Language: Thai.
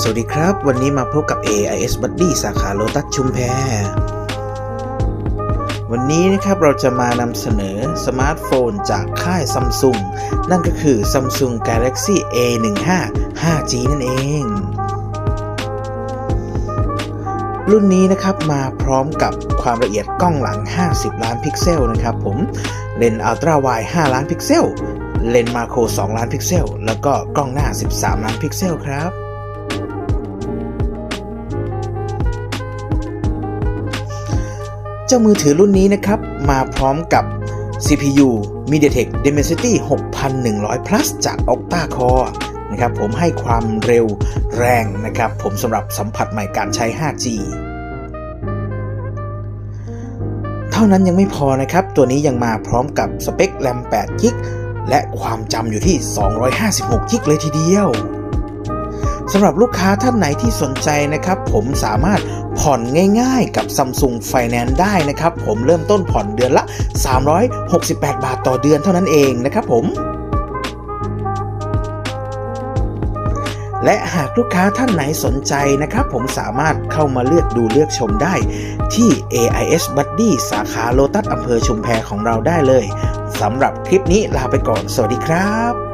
สวัสดีครับ วันนี้มาพบกับ AIS Buddy สาขาโลตัสชุมแพ วันนี้นะครับเราจะมานำเสนอสมาร์ทโฟนจากค่ายซัมซุงนั่นก็คือ Samsung Galaxy A15 5G นั่นเอง รุ่นนี้นะครับมาพร้อมกับความละเอียดกล้องหลัง 50 ล้านพิกเซลนะครับผม เลนส์อัลตร้าไวด์5ล้านพิกเซล เลนส์มาโคร 2 ล้านพิกเซล แล้วก็กล้องหน้า 13 ล้านพิกเซลครับ จ้ามือถือรุ่นนี้นะครับ มาพร้อมกับ CPU MediaTek Dimensity 6100 Plus จาก Octa Core นะครับผมให้ความเร็วแรงนะครับ ผมสำหรับสัมผัสใหม่การใช้ 5G เท่านั้นยังไม่พอนะครับ ตัวนี้ยังมาพร้อมกับสเปคแรม8 g b และความจำอยู่ที่ 256 g b เลยทีเดียว สำหรับลูกค้าท่านไหนที่สนใจนะครับ ผมสามารถผ่อนง่ายๆกับ Samsung Finance ได้นะครับ ผมเริ่มต้นผ่อนเดือนละ 368 บาทต่อเดือนเท่านั้นเองนะครับผมและหากลูกค้าท่านไหนสนใจนะครับ ผมสามารถเข้ามาเลือกดูเลือกชมได้ที่ AIS Buddy สาขาโลตัสอำเภอชุมแพของเราได้เลยสำหรับคลิปนี้ลาไปก่อน สวัสดีครับ